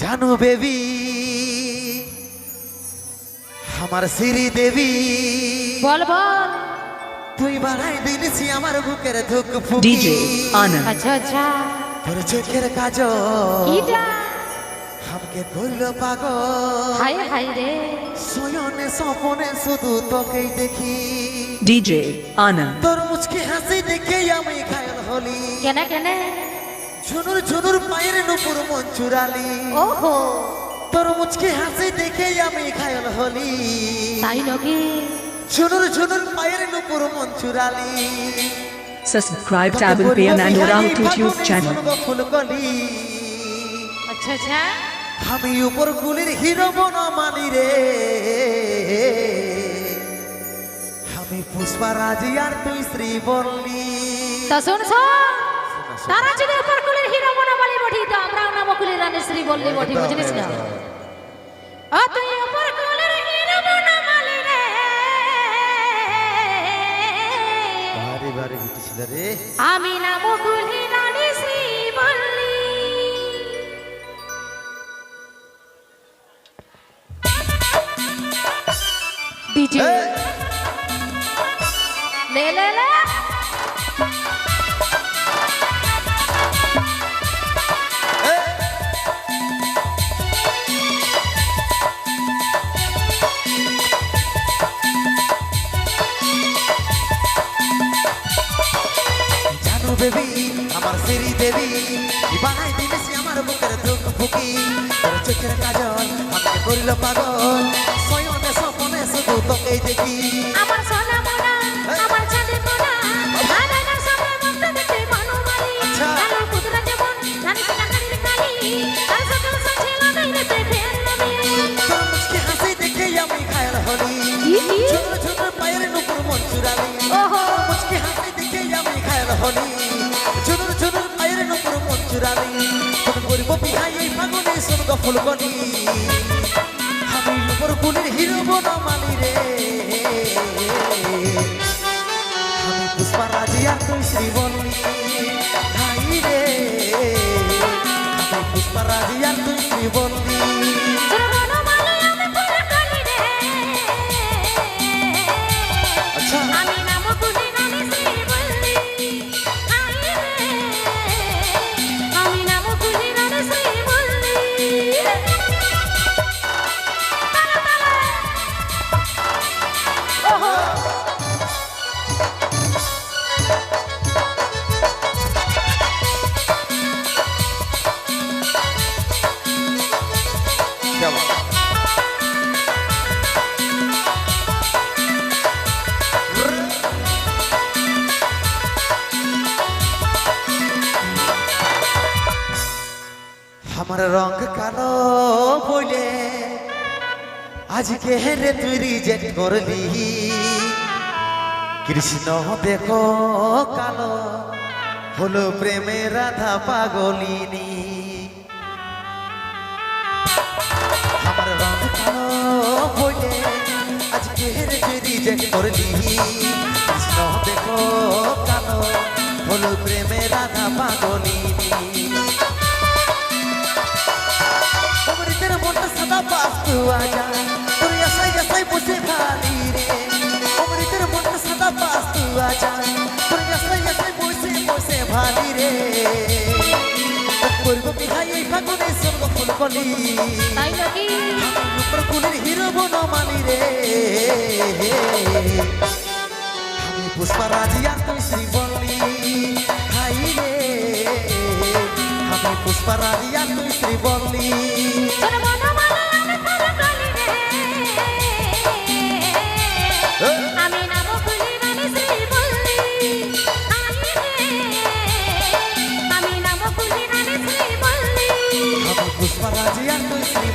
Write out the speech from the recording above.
জানো বেবি আমার শ্রী দেবী। বল বল। তুই বাড়াই দিলিছি আমার বুকের ধুক ফুকি. আচ্ছা আচ্ছা। তোর চোখের কাজ আমাকে করল পাগল। হাই হাই রে। সয়নে স্বপনে শুধু তোকেই দেখি। DJ Anand. তোর মুচকি হাসি দেখে আমি ঘায়ল হলি। কেন কেন? ঝুনুর ঝুনুর পায়ের নুপুর মন চুরালি ওহো। তোর মুচকি হাসি দেখে আমি ঘায়ল হলি। তাই নাকি? ঝুনুর ঝুনুর পায়ের নুপুর মন চুরালি Subscribe to Abel Pian and Rahul YouTube channel. ফুলকলি আচ্ছা আচ্ছা। আমি উপর কুলির হিরো বন মানি রে। আমি পুষ্পা রাজি আর তুই শ্রী বললি তা শোন শোন। তারা যদি উপর কুলের হিরো বনমালি বঠি তো আমরাও নামকুলের রানী শ্রী বললি বঠি বুঝলিস না? ও তুই উপর কুলের হিরো বনমালি রে। বারে বারে বিটিছিল রে। আমি নামকুলি রানী শ্রী বললি। ডিজে! লে লে লে। বেবি আমার শ্রী দেবী। বানাই দিলিস আমার বুকের দুঃখ ফুকি? তোর চোখের কাজল আমাকে করিল পাগল। সয়নে স্বপনে শুধু তোকেই দেখি। আমার সোনা মোনা আমার চাঁদের মোনা আনাগার সামনে মুক্ত দেখতে মনোমালি। আচ্ছা। কালো কুদরা যেমন রানী সোনা কালির কালি কাল সকাল সাথে লাগাইলে প্রেমের নবী তোর মুচকি হাসি দেখে আমি ঘায়ল হলি। ই, ই। ছোট ছোট পায়ের নুপুর মন চুরালি ওহো। হাসি দেখে আমি ঘায়ল হলি। ছোট ছোট পায়ের চুরালি তোর করিব বিহাই এই পাগলে স্বর্গ ফুলকনি। আমি উপর হিরো বন মালি রে। পুষ্পা রাজিয়া তুই শ্রী আমার রং কালো বলে আজকে রে তুই রিজেক্ট করলি। কৃষ্ণ দেখো কালো, হলো প্রেমে রাধা পাগলিনী। আমার রং কালো বলে আজকে রে তুই রিজেক্ট করলি। কৃষ্ণ দেখো কালো, হলো প্রেমে রাধা পাগলিনী। পাস্তু আজা তোর আশাই আশাই বসে ভালি রে। অমৃতের মনটা সাদা পাস্তু আজা তোর আশাই আশাই বসে বসে ভালি রে। করব বিহাই এই ফাগুনে সর্ব ফুল কলি তাই নাকি? উপর কুলের হিরো বন মালি রে। আমি পুষ্পা রাজিয়া তুই শ্রী বললি হাই রে। আমি পুষ্পা রাজিয়া তুই শ্রী বললি পুষ্পা রাজিয়া তুই শ্রী